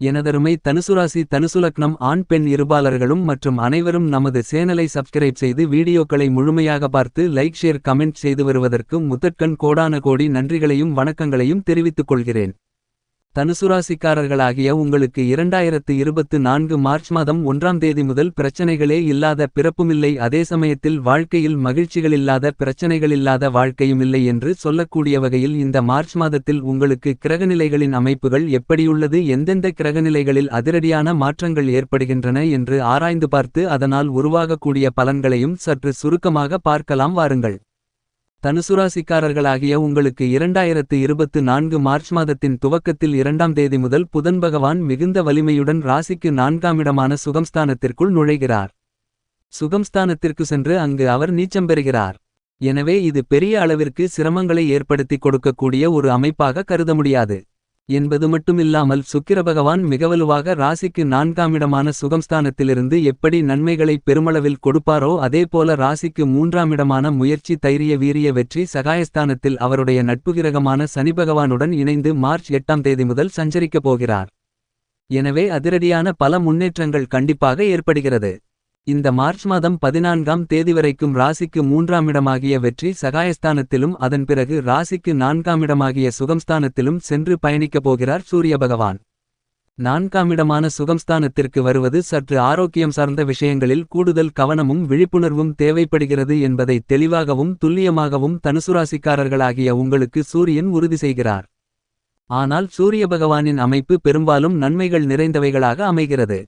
எனதருமை தனுசுராசி தனுசுலக்னம் ஆண் பெண் இருபாலர்களும் மற்றும் அனைவரும் நமது சேனலை சப்ஸ்கிரைப் செய்து வீடியோக்களை முழுமையாக பார்த்து லைக் ஷேர் கமெண்ட் செய்து வருவதற்கு முதற்கண் கோடான கோடி நன்றிகளையும் வணக்கங்களையும் தெரிவித்துக் கொள்கிறேன். தனுசுராசிக்காரர்களாகிய உங்களுக்கு இரண்டாயிரத்து இருபத்து நான்கு மார்ச் மாதம் ஒன்றாம் தேதி முதல் பிரச்சனைகளே இல்லாத பிறப்புமில்லை. அதே சமயத்தில் வாழ்க்கையில் மகிழ்ச்சிகளில்லாத பிரச்சனைகளில்லாத வாழ்க்கையுமில்லை என்று சொல்லக்கூடிய வகையில் இந்த மார்ச் மாதத்தில் உங்களுக்கு கிரகநிலைகளின் அமைப்புகள் எப்படியுள்ளது? எந்தெந்த கிரகநிலைகளில் அதிரடியான மாற்றங்கள் ஏற்படுகின்றன என்று ஆராய்ந்து பார்த்து அதனால் உருவாகக்கூடிய பலன்களையும் சற்று சுருக்கமாக பார்க்கலாம். வாருங்கள். தனுசுராசிக்காரர்களாகிய உங்களுக்கு இரண்டாயிரத்து இருபத்து நான்கு மார்ச் மாதத்தின் துவக்கத்தில் இரண்டாம் தேதி முதல் புதன் பகவான் மிகுந்த வலிமையுடன் ராசிக்கு நான்காமிடமான சுகம்ஸ்தானத்திற்குள் நுழைகிறார். சுகம்ஸ்தானத்திற்கு சென்று அங்கு அவர் நீச்சம் பெறுகிறார். எனவே இது பெரிய அளவிற்கு சிரமங்களை ஏற்படுத்திக் கொடுக்கக்கூடிய ஒரு அமைப்பாக கருத முடியாது. என்பது மட்டுமில்லாமல் சுக்கிர பகவான் மிகவலுவாக ராசிக்கு நான்காமிடமான சுகம்ஸ்தானத்திலிருந்து எப்படி நன்மைகளை பெருமளவில் கொடுப்பாரோ அதேபோல ராசிக்கு மூன்றாமிடமான முயற்சி தைரிய வீரிய வெற்றி சகாயஸ்தானத்தில் அவருடைய நட்புகிரகமான சனி பகவானுடன் இணைந்து மார்ச் எட்டாம் தேதி முதல் சஞ்சரிக்கப் போகிறார். எனவே அதிரடியான பல முன்னேற்றங்கள் கண்டிப்பாக ஏற்படுகிறது. இந்த மார்ச் மாதம் பதினான்காம் தேதி வரைக்கும் ராசிக்கு மூன்றாமிடமாகிய வெற்றி சகாயஸ்தானத்திலும் அதன் பிறகு ராசிக்கு நான்காமிடமாகிய சுகம்ஸ்தானத்திலும் சென்று பயணிக்கப் போகிறார் சூரிய பகவான். நான்காமிடமான சுகம்ஸ்தானத்திற்கு வருவது சற்று ஆரோக்கியம் சார்ந்த விஷயங்களில் கூடுதல் கவனமும் விழிப்புணர்வும் தேவைப்படுகிறது என்பதை தெளிவாகவும் துல்லியமாகவும் தனுசுராசிக்காரர்களாகிய உங்களுக்கு சூரியன் உறுதி செய்கிறார். ஆனால் சூரிய பகவானின் அமைப்பு பெரும்பாலும் நன்மைகள் நிறைந்தவைகளாக அமைகிறது.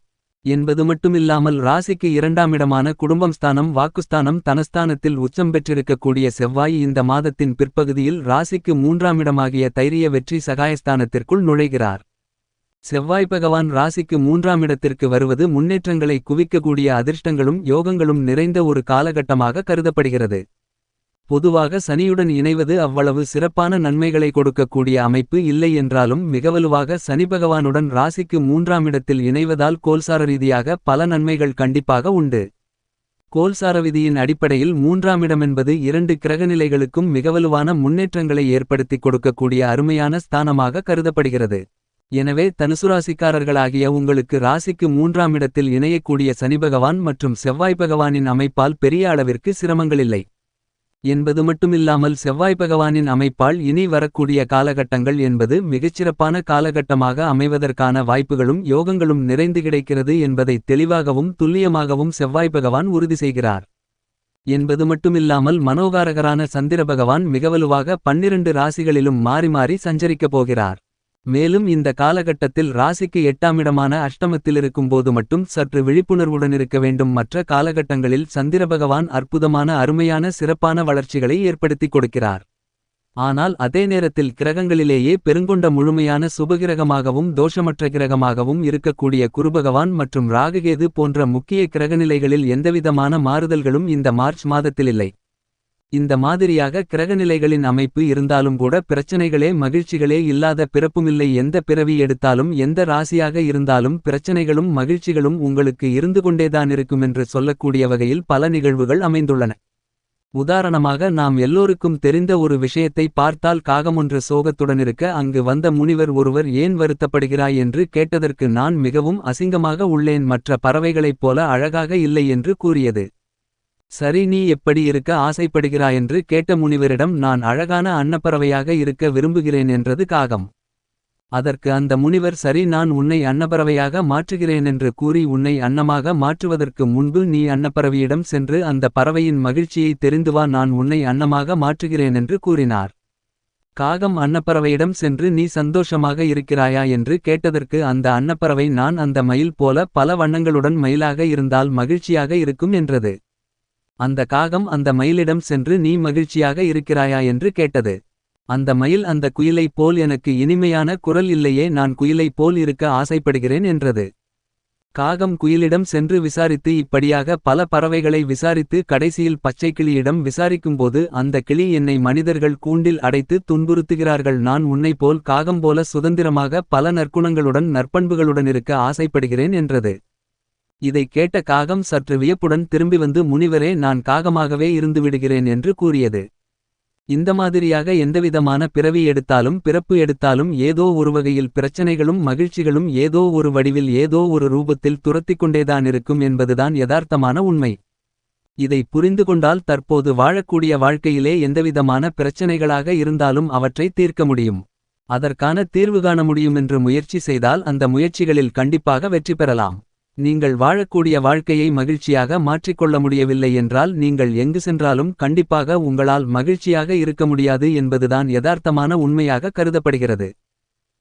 என்பது மட்டுமில்லாமல் ராசிக்கு இரண்டாமிடமான குடும்பம் ஸ்தானம் வாக்குஸ்தானம் தனஸ்தானத்தில் உச்சம் பெற்றிருக்கக்கூடிய செவ்வாய் இந்த மாதத்தின் பிற்பகுதியில் ராசிக்கு மூன்றாமிடமாகிய தைரிய வெற்றி சகாயஸ்தானத்திற்குள் நுழைகிறார். செவ்வாய் பகவான் ராசிக்கு மூன்றாம் இடத்திற்கு வருவது முன்னேற்றங்களை குவிக்கக்கூடிய அதிர்ஷ்டங்களும் யோகங்களும் நிறைந்த ஒரு காலகட்டமாக கருதப்படுகிறது. பொதுவாக சனியுடன் இணைவது அவ்வளவு சிறப்பான நன்மைகளை கொடுக்கக்கூடிய அமைப்பு இல்லை என்றாலும் மிகவலுவாக சனி பகவானுடன் ராசிக்கு மூன்றாமிடத்தில் இணைவதால் கோல்சார ரீதியாக பல நன்மைகள் கண்டிப்பாக உண்டு. கோல்சார விதியின் அடிப்படையில் மூன்றாமிடமென்பது இரண்டு கிரகநிலைகளுக்கும் மிகவலுவான முன்னேற்றங்களை ஏற்படுத்திக் கொடுக்கக்கூடிய அருமையான ஸ்தானமாக கருதப்படுகிறது. எனவே தனுசுராசிக்காரர்களாகிய உங்களுக்கு ராசிக்கு மூன்றாம் இடத்தில் இணையக்கூடிய சனிபகவான் மற்றும் செவ்வாய் பகவானின் அமைப்பால் பெரிய அளவிற்கு சிரமங்களில்லை என்பது மட்டுமில்லாமல் செவ்வாய் பகவானின் அமைப்பால் இனி வரக்கூடிய காலகட்டங்கள் என்பது மிகச்சிறப்பான காலகட்டமாக அமைவதற்கான வாய்ப்புகளும் யோகங்களும் நிறைந்து கிடைக்கிறது என்பதை தெளிவாகவும் துல்லியமாகவும் செவ்வாய் பகவான் உறுதி செய்கிறார். என்பது மட்டுமில்லாமல் மனோகாரகரான சந்திர பகவான் மிகவலுவாக பன்னிரண்டு ராசிகளிலும் மாறி மாறி சஞ்சரிக்கப் போகிறார். மேலும் இந்த காலகட்டத்தில் ராசிக்கு எட்டாமிடமான அஷ்டமத்தில் போது மட்டும் சற்று விழிப்புணர்வுடன் இருக்க வேண்டும். மற்ற காலகட்டங்களில் சந்திர பகவான் அற்புதமான அருமையான சிறப்பான வளர்ச்சிகளை ஏற்படுத்திக் கொடுக்கிறார். ஆனால் அதே நேரத்தில் கிரகங்களிலேயே பெருங்கொண்ட முழுமையான சுபகிரகமாகவும் தோஷமற்ற கிரகமாகவும் இருக்கக்கூடிய குருபகவான் மற்றும் ராககேது போன்ற முக்கிய கிரகநிலைகளில் எந்தவிதமான மாறுதல்களும் இந்த மார்ச் மாதத்தில் இல்லை. இந்த மாதிரியாக கிரகநிலைகளின் அமைப்பு இருந்தாலும் கூட பிரச்சனைகளே மகிழ்ச்சிகளே இல்லாத பிறப்புமில்லை. எந்த பிறவி எடுத்தாலும் எந்த ராசியாக இருந்தாலும் பிரச்சனைகளும் மகிழ்ச்சிகளும் உங்களுக்கு இருந்து கொண்டேதானிருக்குமென்று சொல்லக்கூடிய வகையில் பல நிகழ்வுகள் அமைந்துள்ளன. உதாரணமாக நாம் எல்லோருக்கும் தெரிந்த ஒரு விஷயத்தை பார்த்தால் காகமொன்று சோகத்துடனிருக்க அங்கு வந்த முனிவர் ஒருவர் ஏன் வருத்தப்படுகிறாய் என்று கேட்டதற்கு நான் மிகவும் அசிங்கமாக உள்ளேன். மற்ற பறவைகளைப் போல அழகாக இல்லை என்று கூறியது. சரி நீ எப்படி இருக்க ஆசைப்படுகிறாயென்று கேட்ட முனிவரிடம் நான் அழகான அன்னப்பறவையாக இருக்க விரும்புகிறேன் என்றது காகம். அதற்கு அந்த முனிவர் சரி நான் உன்னை அன்னப்பறவையாக மாற்றுகிறேன் என்று கூறி உன்னை அன்னமாக மாற்றுவதற்கு முன்பு நீ அன்னப்பறவையிடம் சென்று அந்த பறவையின் மகிழ்ச்சியை தெரிந்துவா நான் உன்னை அன்னமாக மாற்றுகிறேன் என்று கூறினார். காகம் அன்னப்பறவையிடம் சென்று நீ சந்தோஷமாக இருக்கிறாயா? என்று கேட்டதற்கு அந்த அன்னப்பறவை நான் அந்த மயில் போல பல வண்ணங்களுடன் மயிலாக இருந்தால் மகிழ்ச்சியாக இருக்கும் என்றது. அந்த காகம் அந்த மயிலிடம் சென்று நீ மகிழ்ச்சியாக இருக்கிறாயா என்று கேட்டது. அந்த மயில் அந்த குயிலைப் போல் எனக்கு இனிமையான குரல் இல்லையே நான் குயிலைப் போல் இருக்க ஆசைப்படுகிறேன் என்றது. காகம் குயிலிடம் சென்று விசாரித்து இப்படியாக பல பறவைகளை விசாரித்து கடைசியில் பச்சை கிளியிடம் விசாரிக்கும்போது அந்த கிளி என்னை மனிதர்கள் கூண்டில் அடைத்து துன்புறுத்துகிறார்கள். நான் உன்னை போல் காகம் போல சுதந்திரமாக பல நற்குணங்களுடன் நற்பண்புகளுடன் இருக்க ஆசைப்படுகிறேன் என்றது. இதை கேட்ட காகம் சற்று வியப்புடன் திரும்பி வந்து முனிவரே நான் காகமாகவே இருந்து விடுகிறேன் என்று கூறியது. இந்த மாதிரியாக எந்தவிதமான பிறவி எடுத்தாலும் பிறப்பு எடுத்தாலும் ஏதோ ஒரு வகையில் பிரச்சனைகளும் மகிழ்ச்சிகளும் ஏதோ ஒரு வடிவில் ஏதோ ஒரு ரூபத்தில் துரத்திக் கொண்டேதானிருக்கும் என்பதுதான் யதார்த்தமான உண்மை. இதை புரிந்து கொண்டால் தற்போது வாழக்கூடிய வாழ்க்கையிலே எந்தவிதமான பிரச்சனைகளாக இருந்தாலும் அவற்றை தீர்க்க முடியும். அதற்கான தீர்வு காண முடியும் என்று முயற்சி செய்தால் அந்த முயற்சிகளில் கண்டிப்பாக வெற்றி பெறலாம். நீங்கள் வாழக்கூடிய வாழ்க்கையை மகிழ்ச்சியாக மாற்றிக்கொள்ள முடியவில்லை என்றால் நீங்கள் எங்கு சென்றாலும் கண்டிப்பாக உங்களால் மகிழ்ச்சியாக இருக்க முடியாது என்பதுதான் யதார்த்தமான உண்மையாக கருதப்படுகிறது.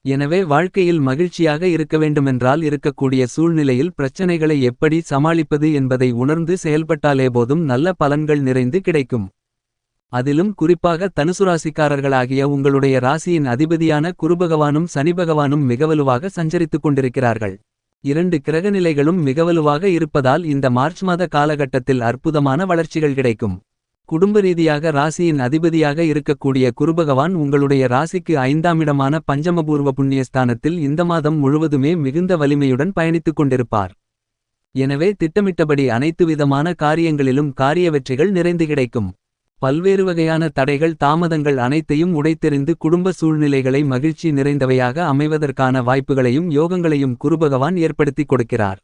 எனவே வாழ்க்கையில் மகிழ்ச்சியாக இருக்க வேண்டுமென்றால் இருக்கக்கூடிய சூழ்நிலையில் பிரச்சனைகளை எப்படி சமாளிப்பது என்பதை உணர்ந்து செயல்பட்டாலே போதும் நல்ல பலன்கள் நிறைந்து கிடைக்கும். அதிலும் குறிப்பாக தனுசுராசிக்காரர்களாகிய உங்களுடைய ராசியின் அதிபதியான குருபகவானும் சனிபகவானும் மிகவலுவாக சஞ்சரித்துக் கொண்டிருக்கிறார்கள். இரண்டு கிரகநிலைகளும் மிகவலுவாக இருப்பதால் இந்த மார்ச் மாத காலகட்டத்தில் அற்புதமான வளர்ச்சிகள் கிடைக்கும். குடும்ப ரீதியாக ராசியின் அதிபதியாக இருக்கக்கூடிய குருபகவான் உங்களுடைய ராசிக்கு ஐந்தாமிடமான பஞ்சமபூர்வ புண்ணியஸ்தானத்தில் இந்த மாதம் முழுவதுமே மிகுந்த வலிமையுடன் பயணித்துக் கொண்டிருப்பார். எனவே திட்டமிட்டபடி அனைத்து விதமான காரியங்களிலும் காரிய வெற்றிகள் நிறைந்து கிடைக்கும். பல்வேறு வகையான தடைகள் தாமதங்கள் அனைத்தையும் உடைத்தெறிந்து குடும்ப சூழ்நிலைகளை மகிழ்ச்சி நிறைந்தவையாக அமைவதற்கான வாய்ப்புகளையும் யோகங்களையும் குருபகவான் ஏற்படுத்திக் கொடுக்கிறார்.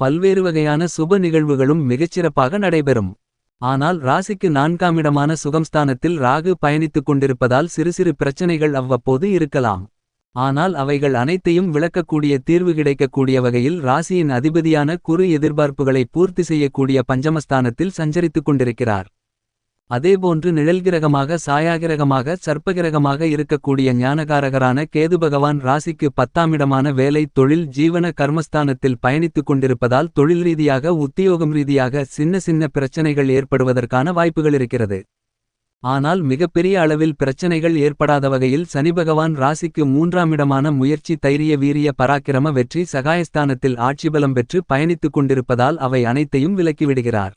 பல்வேறு வகையான சுப நிகழ்வுகளும் மிகச்சிறப்பாக நடைபெறும். ஆனால் ராசிக்கு நான்காமிடமான சுகம்ஸ்தானத்தில் ராகு பயணித்துக் கொண்டிருப்பதால் சிறு சிறு பிரச்சனைகள் அவ்வப்போது இருக்கலாம். ஆனால் அவைகள் அனைத்தையும் விளக்கக்கூடிய தீர்வு கிடைக்கக்கூடிய வகையில் ராசியின் அதிபதியான குறு எதிர்பார்ப்புகளை பூர்த்தி செய்யக்கூடிய பஞ்சமஸ்தானத்தில் சஞ்சரித்துக் கொண்டிருக்கிறார். அதேபோன்று நிழல்கிரகமாக சாயாகிரகமாக சர்ப்பகிரகமாக இருக்கக்கூடிய ஞானகாரகரான கேது பகவான் ராசிக்கு பத்தாமிடமான வேலை தொழில் ஜீவன கர்மஸ்தானத்தில் பயணித்துக் கொண்டிருப்பதால் தொழில் ரீதியாக உத்தியோகம் ரீதியாக சின்ன சின்ன பிரச்சனைகள் ஏற்படுவதற்கான வாய்ப்புகள் இருக்கிறது. ஆனால் மிகப்பெரிய அளவில் பிரச்சனைகள் ஏற்படாத வகையில் சனிபகவான் ராசிக்கு மூன்றாமிடமான முயற்சி தைரிய வீரிய பராக்கிரம வெற்றி சகாயஸ்தானத்தில் ஆட்சிபலம் பெற்று பயணித்துக் கொண்டிருப்பதால் அவை அனைத்தையும் விலக்கிவிடுகிறார்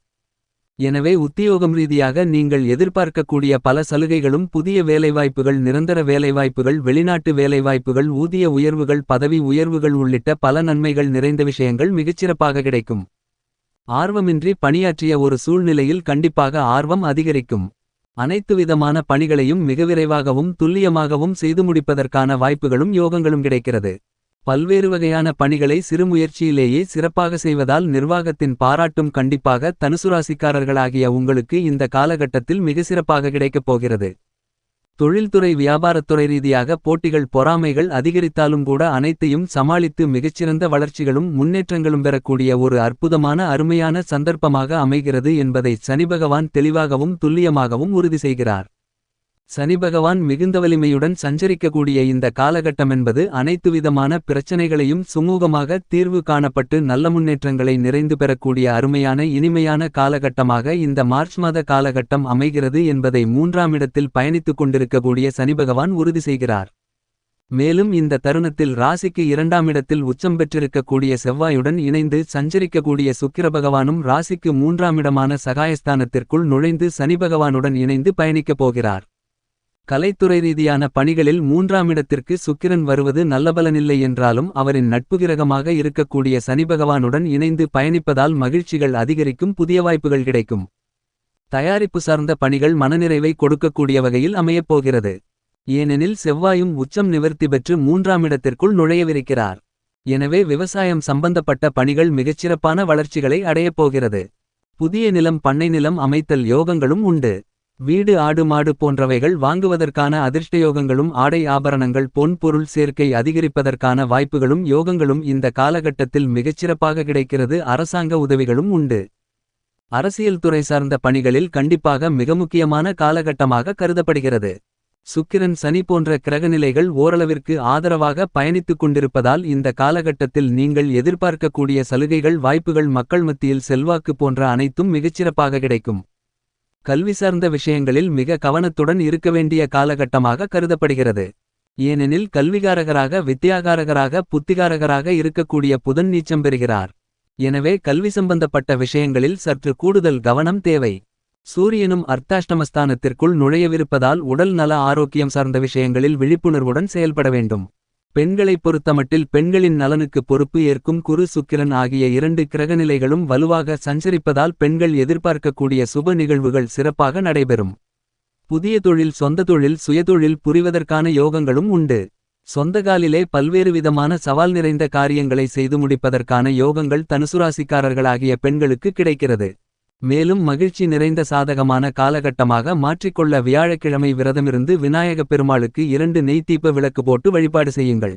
எனவே உத்தியோகம் ரீதியாக நீங்கள் எதிர்பார்க்கக்கூடிய பல சலுகைகளும் புதிய வேலைவாய்ப்புகள் நிரந்தர வேலைவாய்ப்புகள் வெளிநாட்டு வேலைவாய்ப்புகள் ஊதிய உயர்வுகள் பதவி உயர்வுகள் உள்ளிட்ட பல நன்மைகள் நிறைந்த விஷயங்கள் மிகச்சிறப்பாக கிடைக்கும். ஆர்வமின்றி பணியாற்றிய ஒரு சூழ்நிலையில் கண்டிப்பாக ஆர்வம் அதிகரிக்கும். அனைத்து விதமான பணிகளையும் மிக விரைவாகவும் துல்லியமாகவும் செய்து முடிப்பதற்கான வாய்ப்புகளும் யோகங்களும் கிடைக்கிறது. பல்வேறு வகையான பணிகளை சிறுமுயற்சியிலேயே சிறப்பாக செய்வதால் நிர்வாகத்தின் பாராட்டும் கண்டிப்பாக தனுசுராசிக்காரர்களாகிய உங்களுக்கு இந்த காலகட்டத்தில் மிக சிறப்பாக கிடைக்கப் போகிறது. தொழில்துறை வியாபாரத்துறை ரீதியாக போட்டிகள் பொறாமைகள் அதிகரித்தாலும் கூட அனைத்தையும் சமாளித்து மிகச்சிறந்த வளர்ச்சிகளும் முன்னேற்றங்களும் பெறக்கூடிய ஒரு அற்புதமான அருமையான சந்தர்ப்பமாக அமைகிறது என்பதை சனிபகவான் தெளிவாகவும் துல்லியமாகவும் உறுதி செய்கிறார். சனிபகவான் மிகுந்த வலிமையுடன் சஞ்சரிக்கக்கூடிய இந்த காலகட்டமென்பது அனைத்து விதமான பிரச்சனைகளையும் சுமூகமாக தீர்வு காணப்பட்டு நல்ல முன்னேற்றங்களை நிறைந்து பெறக்கூடிய அருமையான இனிமையான காலகட்டமாக இந்த மார்ச் மாத காலகட்டம் அமைகிறது என்பதை மூன்றாம் இடத்தில் பயணித்துக் கொண்டிருக்கக்கூடிய சனிபகவான் உறுதி செய்கிறார். மேலும் இந்த தருணத்தில் ராசிக்கு இரண்டாம் இடத்தில் உச்சம் பெற்றிருக்கக்கூடிய செவ்வாயுடன் இணைந்து சஞ்சரிக்கக்கூடிய சுக்கிரபகவானும் ராசிக்கு மூன்றாம் இடமான சகாயஸ்தானத்திற்குள் நுழைந்து சனிபகவானுடன் இணைந்து பயணிக்கப் போகிறார். கலைத்துறை ரீதியான பணிகளில் மூன்றாம் இடத்திற்கு சுக்கிரன் வருவது நல்லபலனில்லை என்றாலும் அவரின் நட்புகிரகமாக இருக்கக்கூடிய சனிபகவானுடன் இணைந்து பயணிப்பதால் மகிழ்ச்சிகள் அதிகரிக்கும் புதிய வாய்ப்புகள் கிடைக்கும். தயாரிப்பு சார்ந்த பணிகள் மனநிறைவை கொடுக்கக்கூடிய வகையில் அமையப்போகிறது ஏனெனில் செவ்வாயும் உச்சம் நிவர்த்தி பெற்று மூன்றாம் இடத்திற்குள் நுழையவிருக்கிறார். எனவே விவசாயம் சம்பந்தப்பட்ட பணிகள் மிகச்சிறப்பான வளர்ச்சிகளை அடையப் போகிறது. புதிய நிலம் பண்ணை நிலம் அமைத்தல் யோகங்களும் உண்டு. வீடு ஆடு மாடு போன்றவைகள் வாங்குவதற்கான அதிர்ஷ்டயோகங்களும் ஆடை ஆபரணங்கள் பொன் பொருள் சேர்க்கை அதிகரிப்பதற்கான வாய்ப்புகளும் யோகங்களும் இந்த காலகட்டத்தில் மிகச்சிறப்பாக கிடைக்கிறது. அரசாங்க உதவிகளும் உண்டு. அரசியல் துறை சார்ந்த பணிகளில் கண்டிப்பாக மிக முக்கியமான காலகட்டமாக கருதப்படுகிறது. சுக்கிரன் சனி போன்ற கிரகநிலைகள் ஓரளவிற்கு ஆதரவாக பயணித்துக் கொண்டிருப்பதால் இந்த காலகட்டத்தில் நீங்கள் எதிர்பார்க்கக்கூடிய சலுகைகள் வாய்ப்புகள் மக்கள் மத்தியில் செல்வாக்கு போன்ற அனைத்தும் மிகச்சிறப்பாக கிடைக்கும். கல்வி சார்ந்த விஷயங்களில் மிக கவனத்துடன் இருக்க வேண்டிய காலகட்டமாக கருதப்படுகிறது. ஏனெனில் கல்விகாரகராக வித்தியாகாரகராக புத்திகாரகராக இருக்கக்கூடிய புதன் நீச்சம் பெறுகிறார். எனவே கல்வி சம்பந்தப்பட்ட விஷயங்களில் சற்று கூடுதல் கவனம் தேவை. சூரியனும் அர்த்தாஷ்டமஸ்தானத்திற்குள் நுழையவிருப்பதால் உடல் நல ஆரோக்கியம் சார்ந்த விஷயங்களில் விழிப்புணர்வுடன் செயல்பட வேண்டும். பெண்களைப் பொறுத்தமட்டில் பெண்களின் நலனுக்கு பொறுப்பு ஏற்கும் குரு சுக்கிரன் ஆகிய இரண்டு கிரகநிலைகளும் வலுவாக சஞ்சரிப்பதால் பெண்கள் எதிர்பார்க்கக்கூடிய சுப நிகழ்வுகள் சிறப்பாக நடைபெறும். புதிய தொழில் சொந்த தொழில் சுயதொழில் புரிவதற்கான யோகங்களும் உண்டு. சொந்தகாலிலே பல்வேறு விதமான சவால் நிறைந்த காரியங்களை செய்து முடிப்பதற்கான யோகங்கள் தனுசுராசிக்காரர்களாகிய பெண்களுக்கு கிடைக்கிறது. மேலும் மகிழ்ச்சி நிறைந்த சாதகமான காலகட்டமாக மாற்றிக்கொள்ள வியாழக்கிழமை விரதமிருந்து விநாயகப் பெருமாளுக்கு இரண்டு நெய் விளக்கு போட்டு வழிபாடு செய்யுங்கள்.